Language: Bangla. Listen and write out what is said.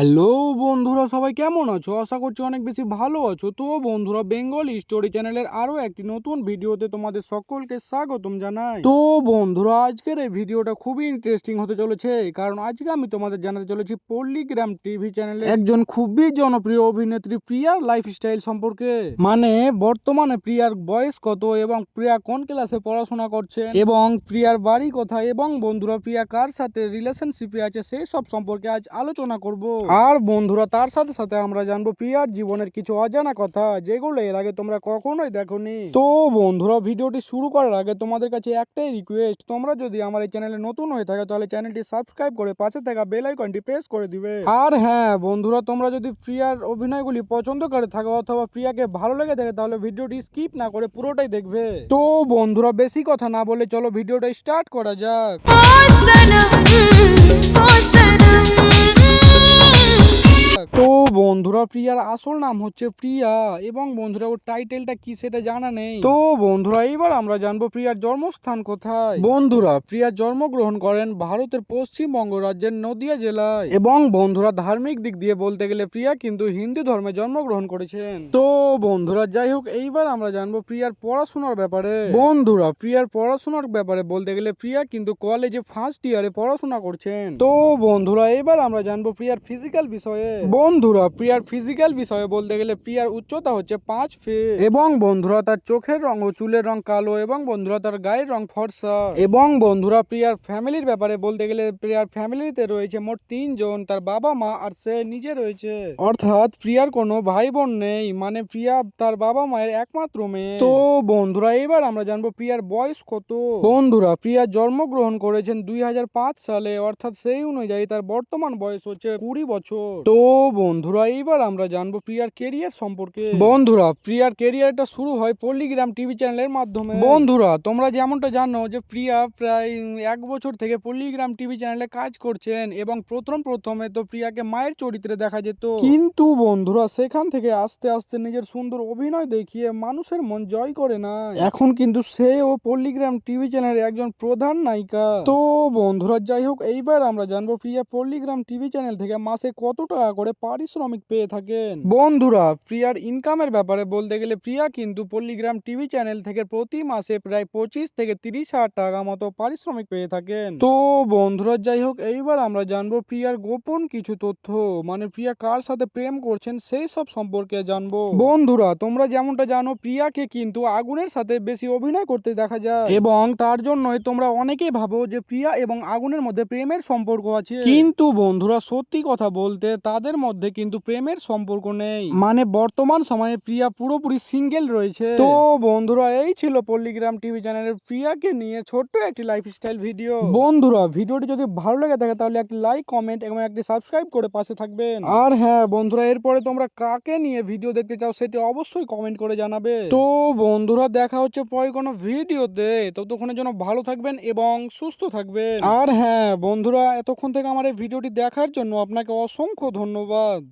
হ্যালো বন্ধুরা, সবাই কেমন আছো? আশা করছি অনেক বেশি ভালো আছো। তো বন্ধুরা, বেঙ্গল স্টোরি চ্যানেলের আরও একটি নতুন ভিডিওতে তোমাদের সকলকে স্বাগতম জানাই। তো বন্ধুরা, আজকের এই ভিডিওটা খুবই ইন্টারেস্টিং হতে চলেছে, কারণ আজকে আমি তোমাদের জানাতে চলেছি পল্লীগ্রাম টিভি চ্যানেলে একজন খুবই জনপ্রিয় অভিনেত্রী প্রিয়ার লাইফস্টাইল সম্পর্কে। মানে বর্তমানে প্রিয়ার বয়স কত এবং প্রিয়া কোন ক্লাসে পড়াশোনা করছে এবং প্রিয়ার বাড়ি কোথায় এবং বন্ধুরা, প্রিয়া কার সাথে রিলেশনশিপে আছে, সেই সব সম্পর্কে আজ আলোচনা করব। আর বন্ধুরা, তার সাথে সাথে আমরা জানব প্রিয়ার জীবনের কিছু অজানা কথা, যেগুলো এর আগে তোমরা কখনোই দেখোনি। তো বন্ধুরা, ভিডিওটি শুরু করার আগে তোমাদের কাছে একটাই রিকোয়েস্ট তোমরা যদি আমার এই চ্যানেলে নতুন হয়ে থাকে, তাহলে চ্যানেলটি সাবস্ক্রাইব করে পাশে থাকা বেল আইকনটি প্রেস করে দিবে। আর হ্যাঁ বন্ধুরা, তোমরা যদি প্রিয়ার অভিনয়গুলি পছন্দ করে থাকো অথবা প্রিয়াকে ভালো লেগে থাকে, তাহলে ভিডিওটি স্কিপ না করে পুরোটাই দেখবে। তো বন্ধুরা, বেশি কথা না বলে চলো ভিডিওটা স্টার্ট করা যাক। বন্ধুরা প্রিয়ার আসল নাম হচ্ছে প্রিয়া। এবং বন্ধুরা ওর টাইটেলটা কি সেটা জানা নেই। তো বন্ধুরা এইবার আমরা জানব প্রিয়ার জন্মস্থান কোথায়। বন্ধুরা প্রিয়া জন্মগ্রহণ করেন ভারতের পশ্চিমবঙ্গ রাজ্যের নদিয়া জেলায়। এবং বন্ধুরা ধার্মিক দিক দিয়ে বলতে গেলে প্রিয়া কিন্তু হিন্দু ধর্মে জন্মগ্রহণ করেছেন। তো বন্ধুরা যাই হোক এইবার আমরা জানব প্রিয়ার পড়াশোনার ব্যাপারে। বন্ধুরা প্রিয়ার পড়াশোনার ব্যাপারে বলতে গেলে প্রিয়া কিন্তু কলেজে ফার্স্ট ইয়ারে পড়াশোনা করছেন। তো বন্ধুরা এবার আমরা জানব প্রিয়ার ফিজিক্যাল বিষয়ে। বন্ধুরা প্রিয়ার ফিজিক্যাল বিষয়ে বলতে গেলে প্রিয়ার উচ্চতা হচ্ছে পাঁচ ফিট এবং বন্ধুরা তার চোখের রং ও চুলের রং কালো এবং বন্ধুরা তার গায়ের রং ফর্সা। এবং বন্ধুরা প্রিয়ার ফ্যামিলির ব্যাপারে বলতে গেলে প্রিয়ার ফ্যামিলিতে রয়েছে মোট তিনজন তার বাবা মা আর সে নিজে রয়েছে। অর্থাৎ প্রিয়ার কোনো ভাই বোন নেই মানে প্রিয়া তার বাবা মায়ের একমাত্র মেয়ে। তো বন্ধুরা এবার আমরা জানব প্রিয়ার বয়স কত। বন্ধুরা প্রিয়া জন্মগ্রহণ করেছেন দুই হাজার পাঁচ সালে অর্থাৎ সেই অনুযায়ী তার বর্তমান বয়স হচ্ছে কুড়ি বছর। তো বন্ধুরা এইবার আমরা জানব প্রিয়ার কেরিয়ার সম্পর্কে। বন্ধুরা প্রিয়ার কেরিয়ারটা শুরু হয় পল্লীগ্রাম টিভি চ্যানেলের মাধ্যমে। বন্ধুরা তোমরা যেমনটা জানো যে প্রিয়া প্রায় এক বছর থেকে পল্লীগ্রাম টিভি চ্যানেলে কাজ করছেন এবং প্রথম প্রথমে তো প্রিয়াকে মায়ের চরিত্রে দেখা যেত। কিন্তু বন্ধুরা সেখান থেকে আস্তে আস্তে নিজের সুন্দর অভিনয় দেখিয়ে মানুষের মন জয় করে না এখন কিন্তু সে ও পল্লীগ্রাম টিভি চ্যানেলের একজন প্রধান নায়িকা। তো বন্ধুরা যাই হোক এইবার আমরা জানব প্রিয়া পল্লীগ্রাম টিভি চ্যানেল থেকে মাসে কত টাকা করে পারিশ্রমিক পেয়ে থাকেন। বন্ধুরা প্রিয়ার ইনকামের ব্যাপারে বলতে গেলে প্রিয়া কিন্তু পল্লীগ্রাম টিভি চ্যানেল থেকে প্রতি মাসে প্রায় পঁচিশ থেকে তিরিশ হাজার টাকা মতো পারিশ্রমিক পেয়ে থাকেন। তো বন্ধুরা, যাই হোক, এইবার আমরা জানব প্রিয়ার গোপন কিছু তথ্য। মানে প্রিয়া কার সাথে প্রেম করছেন সেই সব সম্পর্কে জানব। বন্ধুরা, তোমরা যেমনটা জানো প্রিয়াকে কিন্তু আগুনের সাথে বেশি অভিনয় করতে দেখা যায়। এবং তার জন্যই তোমরা অনেকেই ভাবো যে প্রিয়া এবং আগুনের মধ্যে প্রেমের সম্পর্ক আছে। কিন্তু বন্ধুরা, সত্যি কথা বলতে তাদের মধ্যে কিন্তু প্রেমের সম্পর্ক নেই। মানে বর্তমান সময়ে প্রিয়া পুরোপুরি সিঙ্গেল রয়েছে। তো বন্ধুরা এই ছিল পল্লীগ্রাম টিভি চ্যানেলের প্রিয়াকে নিয়ে ছোট্ট একটি লাইফস্টাইল ভিডিও বন্ধুরা ভিডিওটি যদি ভালো লেগে থাকে তাহলে একটি লাইক কমেন্ট এবং একটি সাবস্ক্রাইব করে পাশে থাকবেন। আর হ্যাঁ বন্ধুরা এরপরে তোমরা কাকে নিয়ে ভিডিও দেখতে চাও সেটি অবশ্যই কমেন্ট করে জানাবে। তো বন্ধুরা দেখা হচ্ছে পরে কোনো ভিডিওতে। ততক্ষণের জন্য ভালো থাকবেন এবং সুস্থ থাকবেন। আর হ্যাঁ বন্ধুরা এতক্ষণ থেকে আমার এই ভিডিওটি দেখার জন্য আপনাকে অসংখ্য ধন্যবাদ।